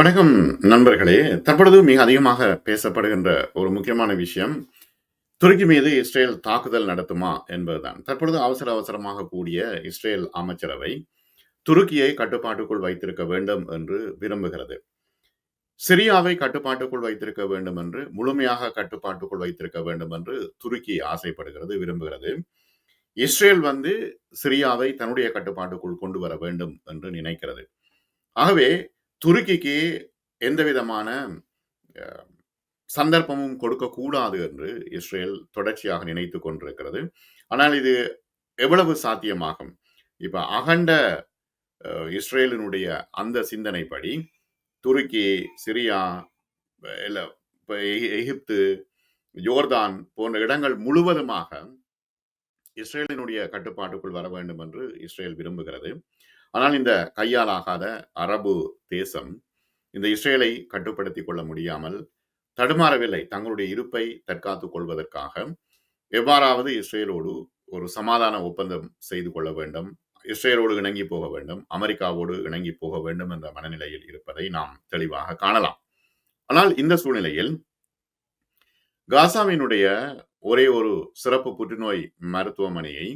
வணக்கம் நண்பர்களே. தற்பொழுது மிக அதிகமாக பேசப்படுகின்ற ஒரு முக்கியமான விஷயம் துருக்கி மீது இஸ்ரேல் தாக்குதல் நடத்துமா என்பதுதான். தற்பொழுது அவசர அவசரமாக கூடிய இஸ்ரேல் அமைச்சரவை துருக்கியை கட்டுப்பாட்டுக்குள் வைத்திருக்க வேண்டும் என்று விரும்புகிறது. சிரியாவை கட்டுப்பாட்டுக்குள் வைத்திருக்க வேண்டும் என்று முழுமையாக கட்டுப்பாட்டுக்குள் வைத்திருக்க வேண்டும் என்று துருக்கி ஆசைப்படுகிறது விரும்புகிறது. இஸ்ரேல் வந்து சிரியாவை தன்னுடைய கட்டுப்பாட்டுக்குள் கொண்டு வர வேண்டும் என்று நினைக்கிறது. ஆகவே துருக்கிக்கு எந்த விதமான சந்தர்ப்பமும் கொடுக்கக்கூடாது என்று இஸ்ரேல் தொடர்ச்சியாக நினைத்து கொண்டிருக்கிறது. ஆனால் இது எவ்வளவு சாத்தியமாகும்? இப்ப அகண்ட இஸ்ரேலினுடைய அந்த சிந்தனைப்படி துருக்கி சிரியா இல்லை இப்போ எகி- எகிப்து ஜோர்தான் போன்ற இடங்கள் முழுவதுமாக இஸ்ரேலினுடைய கட்டுப்பாட்டுக்குள் வர வேண்டும் என்று இஸ்ரேல் விரும்புகிறது. ஆனால் இந்த கையாலாகாத அரபு தேசம் இந்த இஸ்ரேலை கட்டுப்படுத்தி கொள்ள முடியாமல் தடுமாறவில்லை. தங்களுடைய இருப்பை தற்காத்துக் கொள்வதற்காக எவ்வாறாவது இஸ்ரேலோடு ஒரு சமாதான ஒப்பந்தம் செய்து கொள்ள வேண்டும். இஸ்ரேலோடு இணங்கி போக வேண்டும். அமெரிக்காவோடு இணங்கி போக வேண்டும் என்ற மனநிலையில் இருப்பதை நாம் தெளிவாக காணலாம். ஆனால் இந்த சூழ்நிலையில் காசாவினுடைய ஒரே ஒரு சிறப்பு புற்றுநோய் மருத்துவமனையை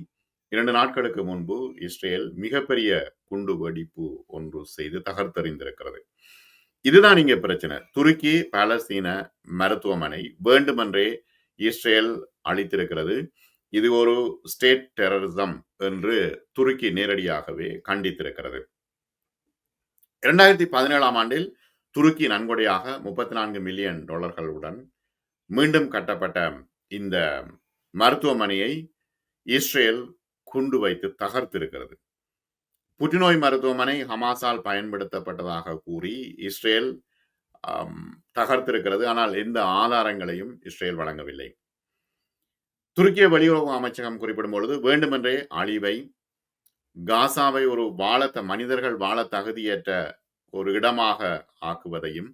இரண்டு நாட்களுக்கு முன்பு இஸ்ரேல் மிகப்பெரிய குண்டு வெடிப்பு ஒன்று செய்து தகர்த்தறிந்திருக்கிறது. இதுதான் இங்கே பிரச்சனை. துருக்கி பாலஸ்தீன மருத்துவமனை வேண்டுமென்றே இஸ்ரேல் அளித்திருக்கிறது. இது ஒரு ஸ்டேட் டெரரிசம் என்று துருக்கி நேரடியாகவே கண்டித்திருக்கிறது. இரண்டாயிரத்தி பதினேழாம் ஆண்டில் துருக்கி நன்கொடையாக முப்பத்தி நான்கு மில்லியன் டாலர்களுடன் மீண்டும் கட்டப்பட்ட இந்த மருத்துவமனையை இஸ்ரேல் குண்டு வைத்து தகர்த்திருக்கிறது. புற்றுநோய் மருத்துவமனை ஹமாஸால் பயன்படுத்தப்பட்டதாக கூறி இஸ்ரேல் தகர்த்திருக்கிறது. ஆனால் எந்த ஆதாரங்களையும் இஸ்ரேல் வழங்கவில்லை. துருக்கிய வெளியுறவு அமைச்சகம் குறிப்பிடும் பொழுது வேண்டுமென்றே அழிவை காசாவை ஒரு வாழத்த மனிதர்கள் வாழ தகுதியற்ற ஒரு இடமாக ஆக்குவதையும்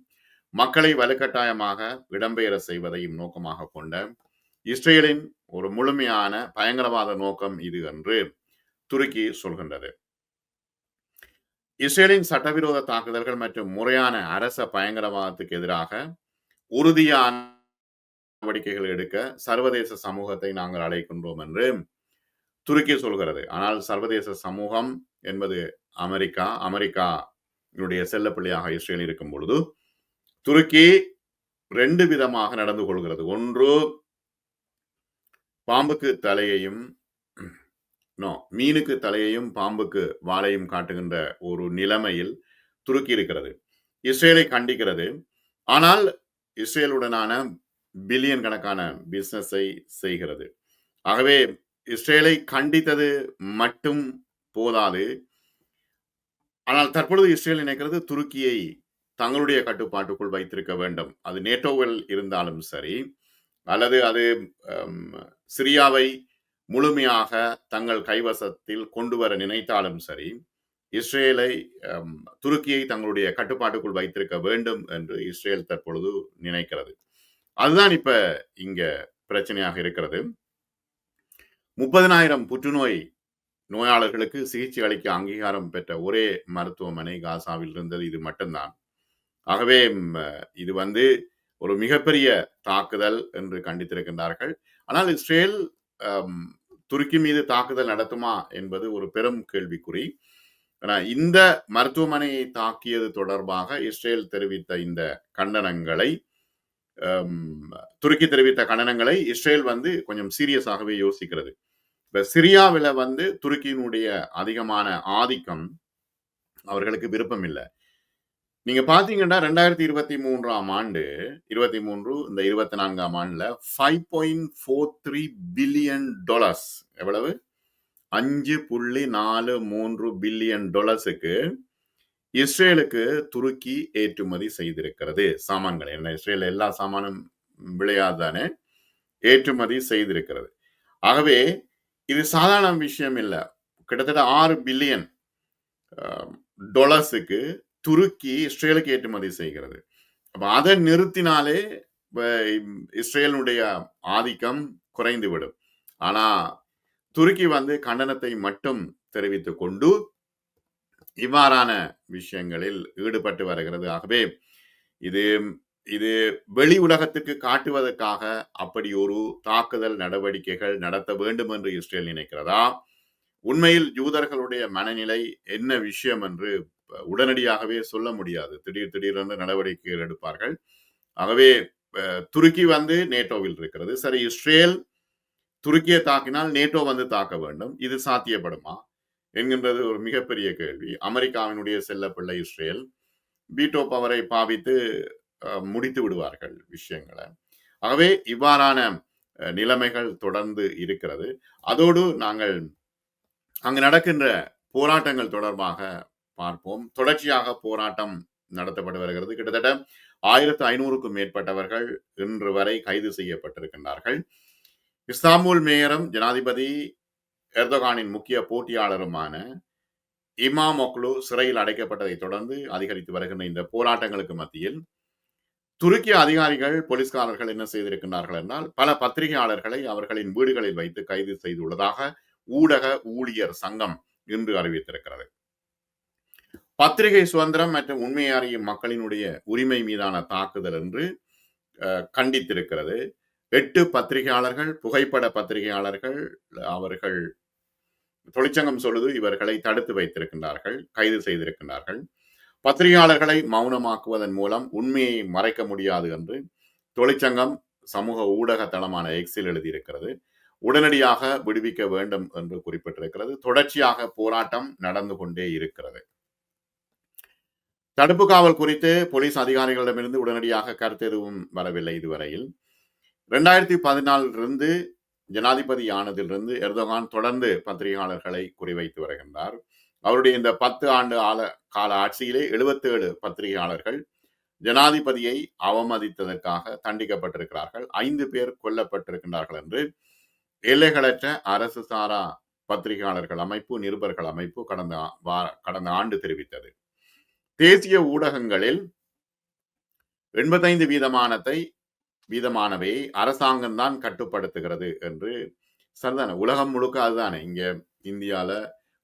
மக்களை வலுக்கட்டாயமாக இடம்பெயர செய்வதையும் நோக்கமாக கொண்ட இஸ்ரேலின் ஒரு முழுமையான பயங்கரவாத நோக்கம் இது என்று துருக்கி சொல்கின்றது. இஸ்ரேலின் சட்டவிரோத தாக்குதல்கள் மற்றும் முறையான அரச பயங்கரவாதத்துக்கு எதிராக உறுதியான நடவடிக்கைகள் எடுக்க சர்வதேச சமூகத்தை நாங்கள் அழைக்கின்றோம் என்று துருக்கி சொல்கிறது. ஆனால் சர்வதேச சமூகம் என்பது அமெரிக்கா அமெரிக்காவுடைய செல்லப்பிள்ளையாக இஸ்ரேல் இருக்கும் பொழுது துருக்கி ரெண்டு விதமாக நடந்து கொள்கிறது. ஒன்று பாம்புக்கு தலையையும் நோ மீனுக்கு தலையையும் பாம்புக்கு வாளையும் காட்டுகின்ற ஒரு நிலைமையில் துருக்கி இருக்கிறது இஸ்ரேலை கண்டிக்கிறது. ஆனால் இஸ்ரேலுடனான பில்லியன் கணக்கான பிஸ்னஸை செய்கிறது. ஆகவே இஸ்ரேலை கண்டித்தது மட்டும் போதாது. ஆனால் தற்பொழுது இஸ்ரேல் நினைக்கிறது துருக்கியை தங்களுடைய கட்டுப்பாட்டுக்குள் வைத்திருக்க வேண்டும். அது நேட்டோவில் இருந்தாலும் சரி அல்லது அது சிரியாவை முழுமையாக தங்கள் கைவசத்தில் கொண்டு வர நினைத்தாலும் சரி இஸ்ரேலை துருக்கியை தங்களுடைய கட்டுப்பாட்டுக்குள் வைத்திருக்க வேண்டும் என்று இஸ்ரேல் தற்பொழுது நினைக்கிறது. அதுதான் இப்ப இங்க பிரச்சனையாக இருக்கிறது. முப்பதினாயிரம் புற்றுநோய் நோயாளர்களுக்கு சிகிச்சை அளிக்க அங்கீகாரம் பெற்ற ஒரே மருத்துவமனை காசாவில் இருந்தது. இது மட்டும்தான். ஆகவே இது வந்து ஒரு மிகப்பெரிய தாக்குதல் என்று கண்டித்திருக்கின்றார்கள். ஆனால் இஸ்ரேல் துருக்கி மீது தாக்குதல் நடத்துமா என்பது ஒரு பெரும் கேள்விக்குறி. ஆனால் இந்த மருத்துவமனையை தாக்கியது தொடர்பாக இஸ்ரேல் தெரிவித்த இந்த கண்டனங்களை துருக்கி தெரிவித்த கண்டனங்களை இஸ்ரேல் வந்து கொஞ்சம் சீரியஸாகவே யோசிக்கிறது. இப்ப சிரியாவில் வந்து துருக்கியினுடைய அதிகமான ஆதிக்கம் அவர்களுக்கு விருப்பம் இல்லை நீங்க பாத்தீங்கன்னா ரெண்டாயிரத்தி இருபத்தி மூன்றாம் ஆண்டு இருபத்தி மூன்று இந்த இருபத்தி நான்காம் ஆண்டுல five point four three billion dollars எவ்வளவு? அஞ்சு புள்ளி நாலு மூன்று பில்லியன் டாலர்ஸுக்கு இஸ்ரேலுக்கு துருக்கி ஏற்றுமதி செய்திருக்கிறது. சாமான்களை என்ன? இஸ்ரேல் எல்லா சாமானும் விளையாதானே ஏற்றுமதி செய்திருக்கிறது. ஆகவே இது சாதாரண விஷயம் இல்லை. கிட்டத்தட்ட ஆறு பில்லியன் டாலர்ஸுக்கு துருக்கி இஸ்ரேலுக்கு ஏற்றுமதி செய்கிறது. அப்ப அதை நிறுத்தினாலே வ- இஸ்ரேலினுடைய ஆதிக்கம் குறைந்துவிடும். ஆனா துருக்கி வந்து கண்டனத்தை மட்டும் தெரிவித்து கொண்டு இவ்வாறான விஷயங்களில் ஈடுபட்டு வருகிறது. ஆகவே இது இது வெளி உலகத்துக்கு காட்டுவதற்காக அப்படி ஒரு தாக்குதல் நடவடிக்கைகள் நடத்த வேண்டும் என்று இஸ்ரேல் நினைக்கிறதா? உண்மையில் யூதர்களுடைய மனநிலை என்ன விஷயம் என்று உடனடியாகவே சொல்ல முடியாது. திடீர் திடீரென்று நடவடிக்கைகள் எடுப்பார்கள். ஆகவே துருக்கி வந்து நேட்டோவில் இருக்கிறது. சரி இஸ்ரேல் துருக்கியை தாக்கினால் நேட்டோ வந்து தாக்க வேண்டும். இது சாத்தியப்படுமா? என்கின்றது ஒரு மிகப்பெரிய கேள்வி. அமெரிக்காவினுடைய செல்லப்பிள்ளை இஸ்ரேல் பீட்டோ பவரை பாவித்து முடித்து விடுவார்கள் விஷயங்களை. ஆகவே இவ்வாறான நிலைமைகள் தொடர்ந்து இருக்கிறது. அதோடு நாங்கள் அங்கு நடக்கின்ற போராட்டங்கள் தொடர்பாக பார்ப்போம். தொடர்ச்சியாக போராட்டம் நடத்தப்பட்டு வருகிறது. கிட்டத்தட்ட ஆயிரத்து ஐநூறுக்கும் மேற்பட்டவர்கள் இன்று வரை கைது செய்யப்பட்டிருக்கின்றார்கள். இஸ்தாம்பூல் மேயரும் ஜனாதிபதி எர்தோகானின் முக்கிய போட்டியாளருமான இமாம் சிறையில் அடைக்கப்பட்டதை தொடர்ந்து அதிகரித்து வருகின்ற இந்த போராட்டங்களுக்கு மத்தியில் துருக்கிய அதிகாரிகள் போலீஸ்காரர்கள் என்ன செய்திருக்கின்றார்கள் என்றால் பல பத்திரிகையாளர்களை அவர்களின் வீடுகளில் வைத்து கைது செய்துள்ளதாக ஊடக ஊழியர் சங்கம் இன்று அறிவித்திருக்கிறது. பத்திரிகை சுதந்திரம் மற்றும் உண்மையை அறியும் மக்களினுடைய உரிமை மீதான தாக்குதல் என்று கண்டித்திருக்கிறது. எட்டு பத்திரிகையாளர்கள் புகைப்பட பத்திரிகையாளர்கள் அவர்கள் தொழிற்சங்கம் சொல்லுது இவர்களை தடுத்து வைத்திருக்கின்றார்கள் கைது செய்திருக்கின்றார்கள். பத்திரிகையாளர்களை மௌனமாக்குவதன் மூலம் உண்மையை மறைக்க முடியாது என்று தொழிற்சங்கம் சமூக ஊடக தளமான எக்ஸில் எழுதியிருக்கிறது. உடனடியாக விடுவிக்க வேண்டும் என்று குறிப்பிட்டிருக்கிறது. தொடர்ச்சியாக போராட்டம் நடந்து கொண்டே இருக்கிறது. தடுப்பு காவல் குறித்து போலீஸ் அதிகாரிகளிடமிருந்து உடனடியாக கருத்து எதுவும் வரவில்லை இதுவரையில். ரெண்டாயிரத்தி பதினாலிருந்து ஜனாதிபதி ஆனதிலிருந்து எர்தோகான் தொடர்ந்து பத்திரிகையாளர்களை குறிவைத்து வருகின்றார். அவருடைய இந்த பத்து ஆண்டு ஆல கால ஆட்சியிலே எழுபத்தேழு பத்திரிகையாளர்கள் ஜனாதிபதியை அவமதித்ததற்காக தண்டிக்கப்பட்டிருக்கிறார்கள். ஐந்து பேர் கொல்லப்பட்டிருக்கின்றார்கள் என்று எல்லைகளற்ற அரசு சாரா பத்திரிகையாளர்கள் அமைப்பு நிருபர்கள் அமைப்பு கடந்த கடந்த ஆண்டு தெரிவித்தது. தேசிய ஊடகங்களில் எண்பத்தைந்து வீதமானத்தை வீதமானவை அரசாங்கம்தான் கட்டுப்படுத்துகிறது என்று சரிதானே? உலகம் முழுக்க அதுதானே. இங்க இந்தியால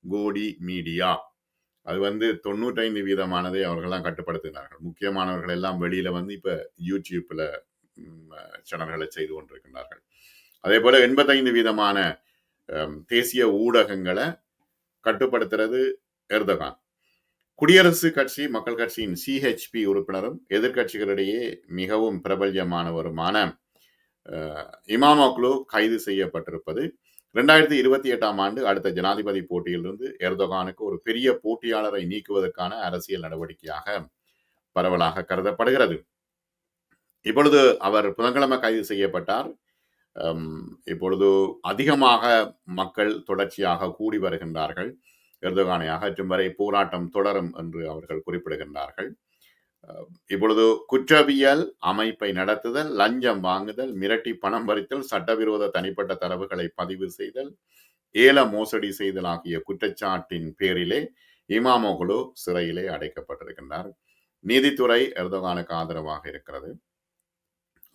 கோடி மீடியா. அது வந்து தொண்ணூற்றைந்து வீதமானதை அவர்கள்லாம் கட்டுப்படுத்துகிறார்கள். முக்கியமானவர்கள் எல்லாம் வெளியில வந்து இப்ப யூடியூப்ல சேனல்களை செய்து கொண்டிருக்கின்றார்கள். அதே போல எண்பத்தைந்து வீதமான தேசிய ஊடகங்களை கட்டுப்படுத்துறது எர்தகான். குடியரசு கட்சி மக்கள் கட்சியின் சிஹெச்பி உறுப்பினரும் எதிர்கட்சிகளிடையே மிகவும் பிரபல்யமானவருமான இமாமோக்லு கைது செய்யப்பட்டிருப்பது. ரெண்டாயிரத்தி இருபத்தி எட்டாம் ஆண்டு அடுத்த ஜனாதிபதி போட்டியிலிருந்து எர்தோகானுக்கு ஒரு பெரிய போட்டியாளரை நீக்குவதற்கான அரசியல் நடவடிக்கையாக பரவலாக கருதப்படுகிறது. இப்பொழுது அவர் புதன்கிழமை கைது செய்யப்பட்டார். இப்பொழுது அதிகமாக மக்கள் தொடர்ச்சியாக கூடி வருகின்றார்கள். எர்தோகானை அகற்றும் வரை போராட்டம் தொடரும் என்று அவர்கள் குறிப்பிடுகின்றார்கள். இப்பொழுது குற்றவியல் அமைப்பை நடத்துதல் லஞ்சம் வாங்குதல் மிரட்டி பணம் பறித்தல் சட்டவிரோத தனிப்பட்ட தரவுகளை பதிவு செய்தல் ஏல மோசடி செய்தல் ஆகிய குற்றச்சாட்டின் பேரிலே இமாமோகுலு சிறையிலே அடைக்கப்பட்டிருக்கின்றார். நீதித்துறை எர்தோகானுக்கு ஆதரவாக இருக்கிறது.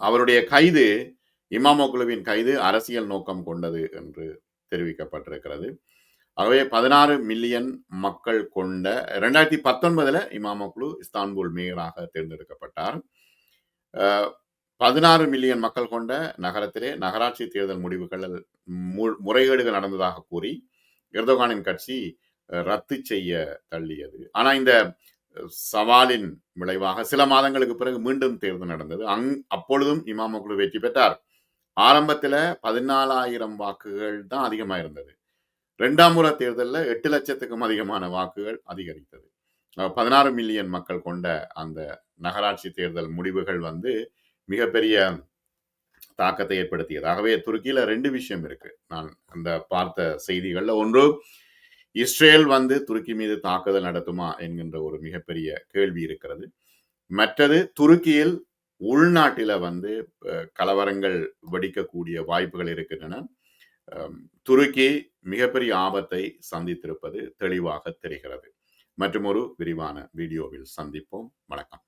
அவருடைய கைது இமாமோகுலுவின் கைது அரசியல் நோக்கம் கொண்டது என்று தெரிவிக்கப்பட்டிருக்கிறது. ஆகவே பதினாறு மில்லியன் மக்கள் கொண்ட ரெண்டாயிரத்தி பத்தொன்பதுல குழு இஸ்தான்புல் மேயராக தேர்ந்தெடுக்கப்பட்டார். பதினாறு மில்லியன் மக்கள் கொண்ட நகரத்திலே நகராட்சி தேர்தல் முடிவுகள் முறைகேடுகள் நடந்ததாக கூறி எர்தோகானின் கட்சி ரத்து செய்ய தள்ளியது. ஆனா இந்த சவாலின் விளைவாக சில மாதங்களுக்கு பிறகு மீண்டும் தேர்தல் நடந்தது. அங் அப்பொழுதும் இமாமக்குழு வெற்றி பெற்றார். ஆரம்பத்தில் பதினாலாயிரம் வாக்குகள் தான் அதிகமாக இருந்தது ரெண்டாம் முறை தேர்தலில் எட்டு லட்சத்துக்கும் அதிகமான வாக்குகள் அதிகரித்தது. பதினாறு மில்லியன் மக்கள் கொண்ட அந்த நகராட்சி தேர்தல் முடிவுகள் வந்து மிகப்பெரிய தாக்கத்தை ஏற்படுத்தியது. ஆகவே துருக்கியில ரெண்டு விஷயம் இருக்கு. நான் அந்த பார்த்த செய்திகள்ல. ஒன்று இஸ்ரேல் வந்து துருக்கி மீது தாக்குதல் நடத்துமா என்கின்ற ஒரு மிகப்பெரிய கேள்வி இருக்கிறது. மற்றது துருக்கியில் உள்நாட்டில வந்து கலவரங்கள் வெடிக்கக்கூடிய வாய்ப்புகள் இருக்கின்றன. துருக்கி மிகப்பெரிய ஆபத்தை சந்தித்திருப்பது தெளிவாக தெரிகிறது. மற்றும் ஒரு விரிவான வீடியோவில் சந்திப்போம். வணக்கம்.